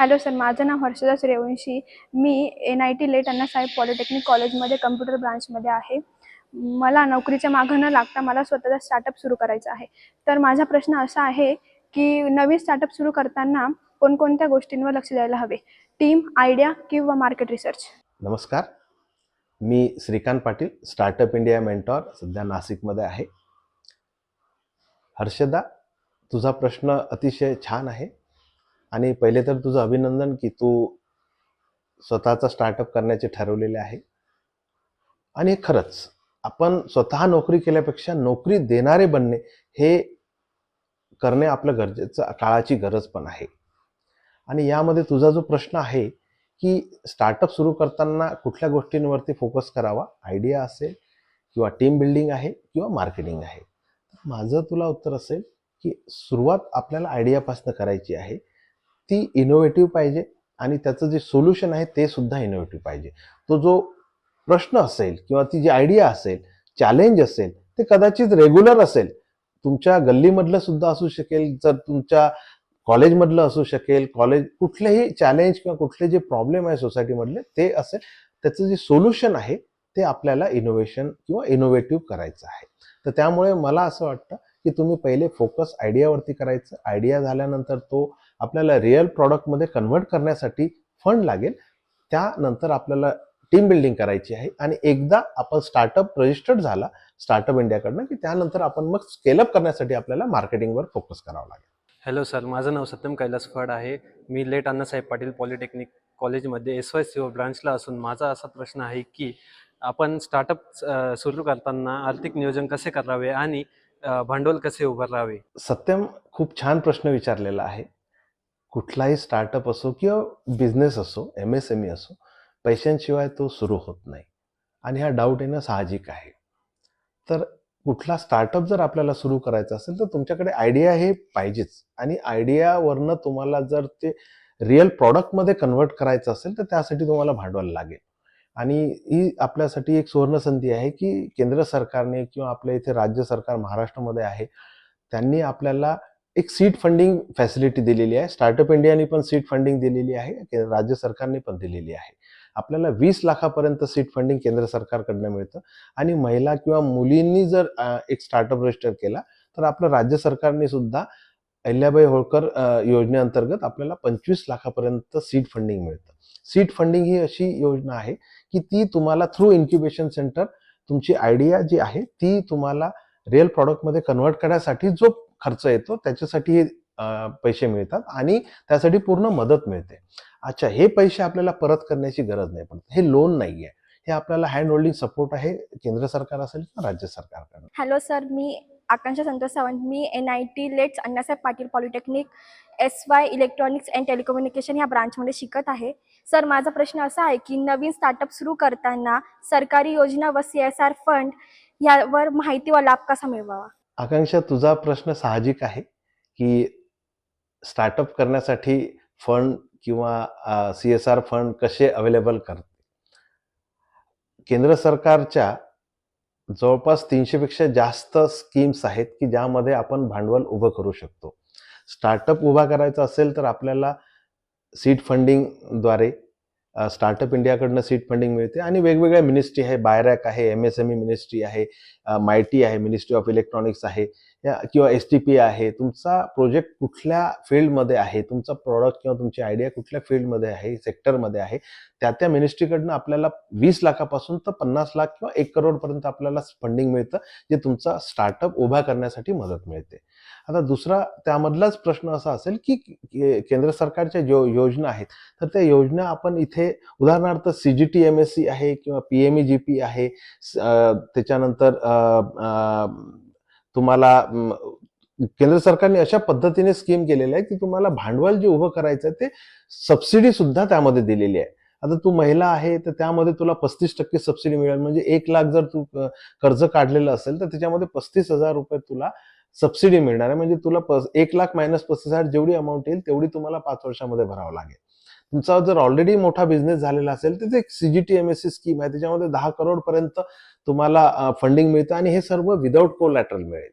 Hello sir माझं नाव हर्षदा सूर्यवंशी. मी N I T late Annasaheb polytechnic कॉलेजमध्ये कम्प्युटर ब्रांचमध्ये आहे. मला नोकरीच्या मागं न लागता मला स्वतःचा स्टार्टअप सुरू करायचा आहे. तर माझा प्रश्न असा आहे की नवीन स्टार्टअप सुरू करताना कोणकोणत्या गोष्टींवर लक्ष द्यायला हवे? टीम आयडिया किंवा मार्केट रिसर्च नमस्कार. मी Shrikant Patil startup India mentor सध्या नाशिकमध्ये आहे. हर्षदा तुझा प्रश्न अतिशय छान आहे. आणि पहिले तर तुझं अभिनंदन की तू स्वतःचा स्टार्टअप करण्याचे ठरवलेले आहे. आणि खरंच आपण स्वतः नोकरी केल्यापेक्षा नोकरी देणारे बनणे हे करणे आपलं गरजेचं काळाची गरज पण आहे. आणि यामध्ये तुझा जो प्रश्न आहे की स्टार्टअप सुरू करताना कुठल्या गोष्टींवरती फोकस करावा? आयडिया असेल किंवा टीम बिल्डिंग आहे किंवा मार्केटिंग आहे. माझं तुला उत्तर असेल की सुरुवात आपल्याला आयडियापासनं करायची आहे. ती इनोव्हेटिव्ह पाहिजे आणि त्याचं जे सोल्युशन आहे ते सुद्धा इनोव्हेटिव्ह पाहिजे. तो जो प्रश्न असेल किंवा ती जी आयडिया असेल चॅलेंज असेल ते कदाचित रेग्युलर असेल. तुमच्या गल्लीमधलं सुद्धा असू शकेल जर तुमच्या कॉलेजमधलं असू शकेल कॉलेज कुठलेही चॅलेंज किंवा कुठले जे प्रॉब्लेम आहे सोसायटीमधले ते असेल. त्याचं जे सोल्युशन आहे ते आपल्याला इनोव्हेशन किंवा इनोव्हेटिव्ह करायचं आहे. तर त्यामुळे मला असं वाटतं की तुम्ही पहिले फोकस आयडियावरती करायचं. आयडिया झाल्यानंतर तो आपल्याला रिअल प्रॉडक्टमध्ये कन्व्हर्ट करण्यासाठी फंड लागेल. त्यानंतर आपल्याला टीम बिल्डिंग करायची आहे. आणि एकदा आपण स्टार्टअप रजिस्टर्ड झाला स्टार्टअप इंडियाकडनं की त्यानंतर आपण मग स्केलअप करण्यासाठी आपल्याला मार्केटिंगवर फोकस करावं लागेल. हॅलो सर माझं नाव सत्यम कैलास फड आहे. मी लेट अण्णासाहेब पाटील पॉलिटेक्निक कॉलेजमध्ये एस वाय सी ओ ब्रांचला असून माझा असा प्रश्न आहे की आपण स्टार्टअप सुरू करताना आर्थिक नियोजन कसे करावे आणि भांडवल कसे उभारावे? सत्यम खूप छान प्रश्न विचारलेला आहे. कुठलाही स्टार्टअप असो किंवा बिझनेस असो एम एस एम ई असो पैशांशिवाय तो सुरू होत नाही. आणि हा डाऊट येणं साहजिक आहे. तर कुठला स्टार्टअप जर आपल्याला सुरू करायचा असेल तर तुमच्याकडे आयडिया हे पाहिजेच. आणि आयडियावरनं तुम्हाला जर ते रिअल प्रॉडक्टमध्ये कन्व्हर्ट करायचं असेल तर त्यासाठी तुम्हाला भांडवल लागेल. आणि ही आपल्यासाठी एक सुवर्णसंधी आहे की केंद्र सरकारने किंवा आपल्या इथे राज्य सरकार महाराष्ट्रामध्ये आहे त्यांनी आपल्याला एक सीड फंडिंग फॅसिलिटी दिलेली आहे. स्टार्टअप इंडियाने पण सीट फंडिंग दिलेली आहे. के- राज्य सरकारने पण दिलेली आहे. आपल्याला वीस लाखापर्यंत सीट फंडिंग केंद्र सरकारकडनं मिळतं. आणि महिला किंवा मुलींनी जर एक स्टार्टअप रजिस्टर केला तर आपलं राज्य सरकारने सुद्धा अहिल्याबाई होळकर योजनेअंतर्गत आपल्याला पंचवीस लाखापर्यंत सीड फंडिंग मिळतं. सीड फंडिंग ही अशी योजना आहे की ती तुम्हाला थ्रू इन्क्युबेशन सेंटर तुमची आयडिया जी आहे ती तुम्हाला रिअल प्रॉडक्टमध्ये कन्व्हर्ट करण्यासाठी जो खर्च येतो त्याच्यासाठी हे पैसे मिळतात आणि त्यासाठी पूर्ण मदत मिळते. अच्छा हे पैसे आपल्याला परत करण्याची गरज नाही पडत. हे लोन नाही आहे हे आपल्याला हँड होल्डिंग सपोर्ट आहे केंद्र सरकार असेल किंवा राज्य सरकारकडून हॅलो सर मी आकांक्षा संतोष सावंत. मी N I T let's Annasaheb Patil polytechnic S Y electronics and telecommunication ह्या ब्रांचमध्ये शिकत आहे. सर माझा प्रश्न असा आहे की नवीन स्टार्टअप सुरू करताना सरकारी योजना व सी एस आर फंड यावर माहिती व लाभ कसा मिळवावा? आकांक्षा तुझा प्रश्न साहजिक आहे की स्टार्टअप करण्यासाठी फंड किंवा सी एस आर फंड कसे अवेलेबल करते? केंद्र सरकारच्या जवळपास तीनशेपेक्षा जास्त स्कीम्स आहेत की ज्यामध्ये आपण भांडवल उभं करू शकतो. स्टार्टअप उभा करायचा असेल तर आपल्याला सीड फंडिंगद्वारे स्टार्टअप इंडियाकडनं सीट फंडिंग मिळते आणि वेगवेगळ्या मिनिस्ट्री आहे बायरॅक आहे M S M E ministry आहे मायटी आहे मिनिस्ट्री ऑफ इलेक्ट्रॉनिक्स आहे किंवा एस टी पी आहे तुमचा प्रोजेक्ट कुठल्या फील्डमध्ये आहे तुमचा प्रॉडक्ट किंवा तुमची आयडिया कुठल्या फील्डमध्ये आहे सेक्टरमध्ये आहे त्या त्या मिनिस्ट्रीकडनं आपल्याला वीस लाखापासून तर पन्नास लाख किंवा एक करोडपर्यंत आपल्याला फंडिंग मिळतं जे तुमचा स्टार्टअप उभा करण्यासाठी मदत मिळते. आता दुसरा त्यामधलाच प्रश्न असा असेल की केंद्र सरकारच्या जो योजना आहेत तर त्या योजना आपण इथे उदाहरणार्थ C G T M S C आहे किंवा P M E G P आहे त्याच्यानंतर तुम्हाला केंद्र सरकारने अशा पद्धतीने स्कीम केलेली आहे की तुम्हाला भांडवल जे उभं करायचं आहे ते सबसिडी सुद्धा त्यामध्ये दिलेली आहे. आता तू महिला आहे तर त्यामध्ये तुला पस्तीस टक्के सबसिडी मिळेल. म्हणजे एक लाख जर तू कर्ज काढलेलं असेल तर त्याच्यामध्ये पस्तीस हजार रुपये तुला सबसिडी मिळणार आहे. म्हणजे तुला पस एक लाख मायनस पस्तीस हजार जेवढी अमाऊंट येईल तेवढी तुम्हाला पाच वर्षामध्ये भरावं लागेल. तुमचा जर ऑलरेडी मोठा बिझनेस झालेला असेल तर ते CGT M S C scheme आहे. त्याच्यामध्ये दहा करोड पर्यंत तुम्हाला फंडिंग मिळतं आणि हे सर्व विदाऊट कोलॅटरल मिळेल.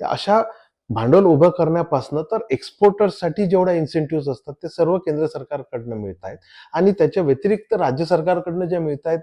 तर अशा भांडवल उभं करण्यापासून तर एक्सपोर्टर्ससाठी जेवढ्या इन्सेंटिव्ह असतात ते सर्व केंद्र सरकारकडनं मिळत आहेत आणि त्याच्या व्यतिरिक्त राज्य सरकारकडनं ज्या मिळत आहेत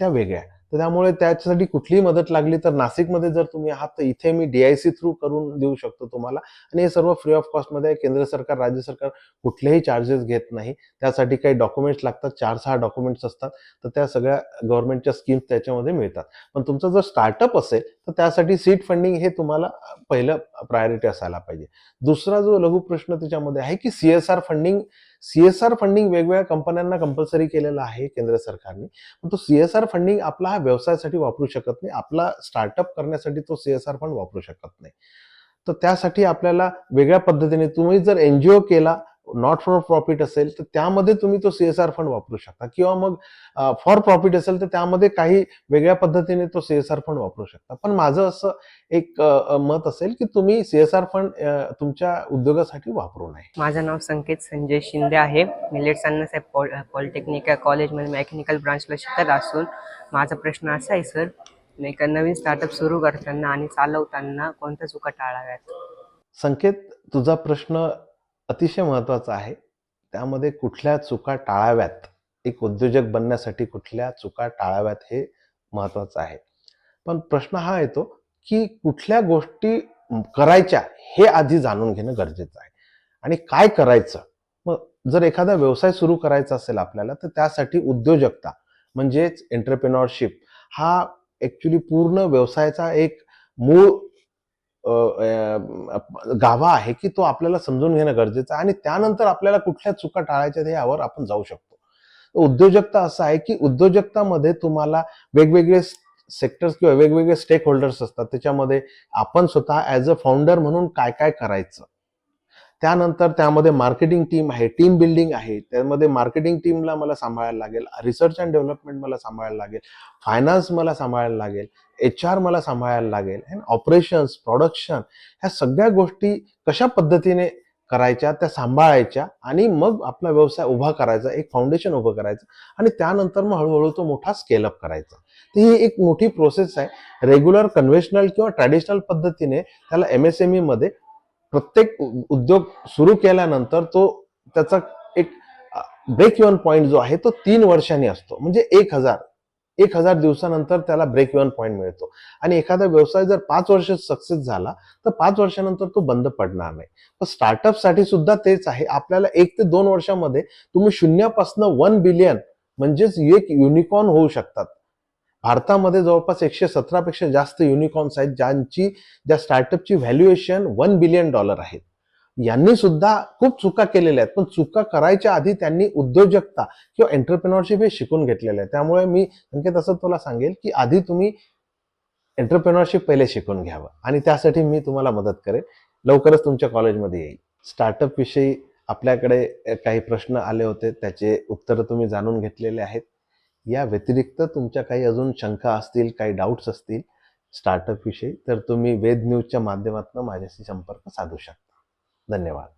त्या वेगळ्या तर त्यामुळे त्याच्यासाठी कुठलीही मदत लागली तर नाशिकमध्ये जर तुम्ही आहात तर इथे मी डीआयसी थ्रू करून देऊ शकतो तुम्हाला. आणि हे सर्व फ्री ऑफ कॉस्टमध्ये आहे. केंद्र सरकार राज्य सरकार कुठलेही चार्जेस घेत नाही. त्यासाठी काही डॉक्युमेंट्स लागतात. चार सहा डॉक्युमेंट्स असतात. तर त्या सगळ्या गव्हर्नमेंटच्या स्कीम्स त्याच्यामध्ये मिळतात. पण तुमचं जर स्टार्टअप असेल तर त्यासाठी सीड फंडिंग हे तुम्हाला पहिलं प्रायोरिटी असायला पाहिजे. दुसरा जो लघु प्रश्न त्याच्यामध्ये आहे की C S R funding C S R funding वेगवेगळ्या कंपन्यांना कंपल्सरी केलेलं आहे केंद्र सरकारने. पण तो सी एस आर फंडिंग आपला हा व्यवसायासाठी वापरू शकत नाही. आपला स्टार्टअप करण्यासाठी तो सी एस आर फंड वापरू शकत नाही. तर त्यासाठी आपल्याला वेगळ्या पद्धतीने तुम्ही जर एनजीओ केला नॉट फॉर प्रॉफिट असेल तर त्यामध्ये तुम्ही तो सी एस आर फंड वापरू शकता. किंवा मग फॉर प्रॉफिट असेल तर त्यामध्ये काही वेगळ्या पद्धतीने तो सी एस आर फंड वापरू शकता. पण माझं असं एक मत असेल की तुम्ही सी एस आर फंड तुमच्या उद्योगासाठी वापरू नये. माझं नाव संकेत संजय शिंदे आहे. मी लेट साहेब पॉल पॉलिटेक्निक कॉलेजमध्ये मेकॅनिकल ब्रांचला शिकत असून माझा प्रश्न असा आहे सर नाही का नवीन स्टार्टअप सुरू करताना आणि चालवताना कोणत्या चुका टाळाव्यात? संकेत तुझा प्रश्न अतिशय महत्त्वाचं आहे. त्यामध्ये कुठल्या चुका टाळाव्यात? एक उद्योजक बनण्यासाठी कुठल्या चुका टाळाव्यात हे महत्त्वाचं आहे. पण प्रश्न हा येतो की कुठल्या गोष्टी करायच्या हे आधी जाणून घेणं गरजेचं आहे. आणि काय करायचं? मग जर एखादा व्यवसाय सुरू करायचा असेल आपल्याला तर त्यासाठी उद्योजकता म्हणजेच एंटरप्रेनॉरशिप हा ॲक्च्युली पूर्ण व्यवसायाचा एक मूळ गाभा आहे की तो आपल्याला समजून घेणं गरजेचं आहे आणि त्यानंतर आपल्याला कुठल्या चुका टाळायच्या यावर आपण जाऊ शकतो. उद्योजकता असं आहे की उद्योजकतामध्ये तुम्हाला वेगवेगळे सेक्टर्स किंवा वेगवेगळे स्टेक होल्डर्स असतात. त्याच्यामध्ये आपण स्वतः ॲज अ फाउंडर म्हणून काय काय करायचं? त्यानंतर त्यामध्ये मार्केटिंग टीम आहे टीम बिल्डिंग आहे. त्यामध्ये मार्केटिंग टीमला मला सांभाळायला लागेल रिसर्च अँड डेव्हलपमेंट मला सांभाळायला लागेल फायनान्स मला सांभाळायला लागेल एच आर मला सांभाळायला लागेल अँड ऑपरेशन्स प्रोडक्शन ह्या सगळ्या गोष्टी कशा पद्धतीने करायच्या त्या सांभाळायच्या आणि मग आपला व्यवसाय उभा करायचा एक फाउंडेशन उभं करायचं आणि त्यानंतर मग हळूहळू तो मोठा स्केलअप करायचा. तर ही एक मोठी प्रोसेस आहे. रेग्युलर कन्व्हेशनल किंवा ट्रॅडिशनल पद्धतीने त्याला एम एस एम ईमध्ये प्रत्येक उद्योग सुरू केल्यानंतर तो त्याचा एक ब्रेक इव्हन पॉईंट जो आहे तो तीन वर्षांनी असतो. म्हणजे एक हजार एक हजार दिवसानंतर त्याला ब्रेक इव्हन पॉईंट मिळतो. आणि एखादा व्यवसाय जर पाच वर्ष सक्सेस झाला तर पाच वर्षानंतर तो बंद पडणार नाही. तर स्टार्टअपसाठी सुद्धा तेच आहे. आपल्याला एक ते दोन वर्षामध्ये तुम्ही शून्यापासून वन बिलियन म्हणजेच एक युनिकॉर्न होऊ शकतात. भारतामध्ये जवळपास एकशे सतरापेक्षा जास्त युनिकॉर्न्स आहेत ज्यांची ज्या स्टार्टअपची व्हॅल्युएशन वन बिलियन डॉलर आहेत यांनी सुद्धा खूप चुका केलेल्या आहेत पण चुका करायच्या आधी त्यांनी उद्योजकता किंवा एंटरप्रेनॉरशिप हे शिकून घेतलेलं आहे. त्यामुळे मी संकेत असं तुला सांगेल की आधी तुम्ही एंटरप्रेनॉरशिप पहिले शिकून घ्यावं आणि त्यासाठी मी तुम्हाला मदत करेन. लवकरच तुमच्या कॉलेजमध्ये येईल. स्टार्टअपविषयी आपल्याकडे काही प्रश्न आले होते त्याचे उत्तरं तुम्ही जाणून घेतलेले आहेत. या व्यतिरिक्त तुमच्या काही अजून शंका असतील काही डाऊट्स असतील स्टार्टअपविषयी तर तुम्ही वेद न्यूजच्या माध्यमातून माझ्याशी संपर्क साधू शकता. धन्यवाद.